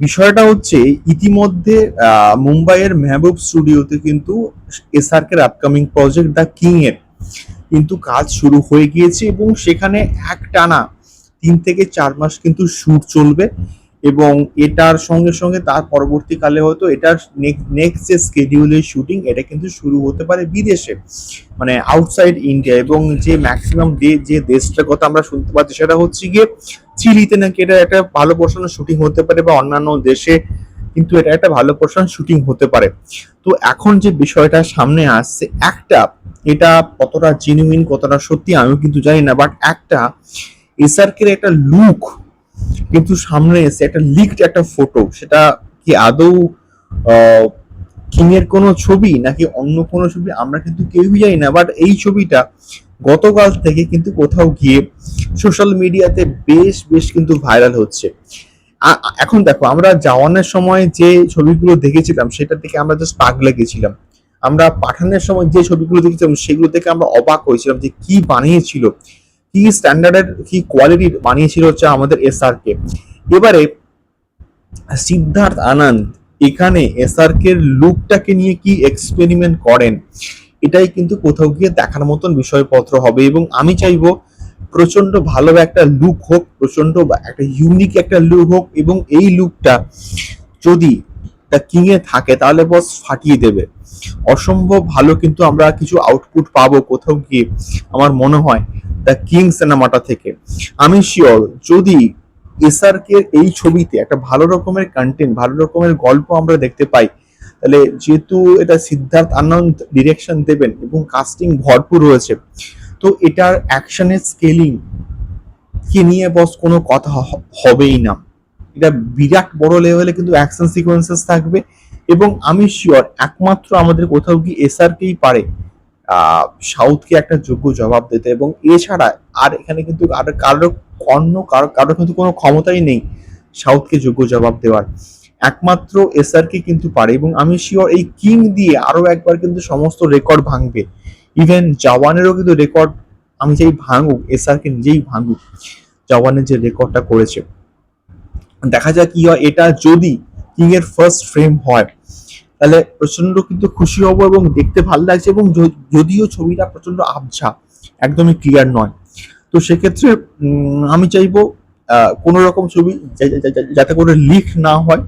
বিষয়টা হচ্ছে, ইতিমধ্যে মুম্বাইয়ের মেহবুব স্টুডিওতে কিন্তু এসআরকের আপকামিং প্রজেক্ট দ্য কিং এর কিন্তু কাজ শুরু হয়ে গিয়েছে এবং সেখানে এক টানা তিন থেকে চার মাস কিন্তু শুট চলবে এবং এটার সঙ্গে সঙ্গে তার পরবর্তীকালে হয়তো এটার নেক্সট যে স্কেডিউলের শুটিং এটা কিন্তু শুরু হতে পারে বিদেশে মানে আউটসাইড ইন্ডিয়া এবং যে ম্যাক্সিমাম ডে যে দেশটার কথা আমরা শুনতে পাচ্ছি সেটা হচ্ছে গিয়ে চিলিতে নাকি এটা একটা ভালো পোর্শনের শুটিং হতে পারে বা অন্যান্য দেশে কিন্তু এটা একটা ভালো পোর্শন শুটিং হতে পারে। তো এখন যে বিষয়টা সামনে আসছে, একটা এটা কতটা জেনুইন কতটা সত্যি আমিও কিন্তু জানি না বাট একটা এসআরকের একটা লুক কিন্তু সামনে এসে একটা লিকড একটা ফটো সেটা কি আদৌ কিং এর কোনো ছবি নাকি অন্য কোনো ছবি আমরা কিন্তু কেউই জানি না বাট এই ছবিটা গতকাল থেকে কিন্তু কোথাও গিয়ে সোশ্যাল মিডিয়াতে বেশ বেশ কিন্তু ভাইরাল হচ্ছে। এখন দেখো, আমরা জওয়ানের সময় যে ছবিগুলো দেখেছিলাম, সেটা থেকে আমরা জাস্ট পাগলে গেছিলাম। আমরা পাঠানের সময় যে ছবিগুলো দেখেছিলাম, সেগুলো থেকে আমরা অবাক হয়েছিলাম যে কি বানিয়েছিল, কি স্ট্যান্ডার্ডের কি কোয়ালিটির বানিয়েছিল হচ্ছে আমাদের এসআর কে এবারে সিদ্ধার্থ আনন্দ এখানে এসআর কে লুকটাকে নিয়ে কি এক্সপেরিমেন্ট করেন? এটাই কিন্তু কোথাও গিয়ে দেখার মতন বিষয়পত্র হবে এবং আমি চাইব প্রচণ্ড ভালো একটা লুক হোক প্রচণ্ড একটা ইউনিক একটা লুক হোক এবং এই লুকটা যদি দ্য কিং এ থাকে তাহলে বস ফাটিয়ে দেবে। অসম্ভব ভালো কিন্তু আমরা কিছু আউটপুট পাবো কোথাও গিয়ে, আমার মনে হয় দ্য কিং সিনেমাটা থেকে। আমি শিওর যদি এসআর কে এই ছবিতে একটা ভালো রকমের কন্টেন্ট ভালো রকমের গল্প আমরা দেখতে পাই। তাহলে যেহেতু এটা সিদ্ধার্থ আনন্দ ডিরেকশন দেবেন এবং কাস্টিং ভরপুর রয়েছে, তো এটার অ্যাকশনের স্কেলিং কে নিয়ে বস কোনো কথা হবেই না। এটা বিরাট বড় লেভেলে কিন্তু অ্যাকশন সিকোয়েন্সেস থাকবে এবং আমি শিওর একমাত্র আমাদের কোথাও কি এসআর কেই পারে সাউথকে একটা যোগ্য জবাব দিতে এবং এছাড়া আর এখানে কিন্তু আর কারও অন্য কারও কারও কিন্তু কোনো ক্ষমতাই নেই সাউথকে যোগ্য জবাব দেওয়ার। একমাত্র এসআর কে কিন্তু পারে এবং আমি শিওর এই কিং দিয়ে আরও একবার কিন্তু সমস্ত রেকর্ড ভাঙবে। ইভেন জওয়ানেরও কিন্তু রেকর্ড আমি চাই ভাঙুক এসআর কে নিজেই ভাঙুক, জওয়ানের যে রেকর্ডটা করেছে। দেখা যাক কি হয়, এটা যদি কিং এর ফার্স্ট ফ্রেম হয় তাহলে প্রচণ্ড কিন্তু খুশি হব এবং দেখতে ভালো লাগছে এবং যদিও ছবিটা প্রচণ্ড আবঝা একদমই ক্লিয়ার নয়। তো সেক্ষেত্রে আমি চাইব কোনো রকম ছবি যাতে করে লিক না হয়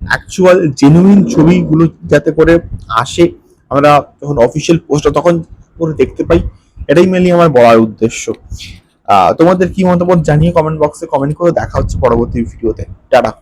অ্যাকচুয়াল জেনুইন ছবিগুলো যাতে করে আসে। আমরা যখন অফিসিয়াল পোস্টটা তখন করে দেখতে পাই, এটাই মেনলি আমার বলার উদ্দেশ্য। তোমাদের কি মতামত জানিয়ে কমেন্ট বক্সে কমেন্ট করে দেখা হচ্ছে পরবর্তী ভিডিওতে টাটা।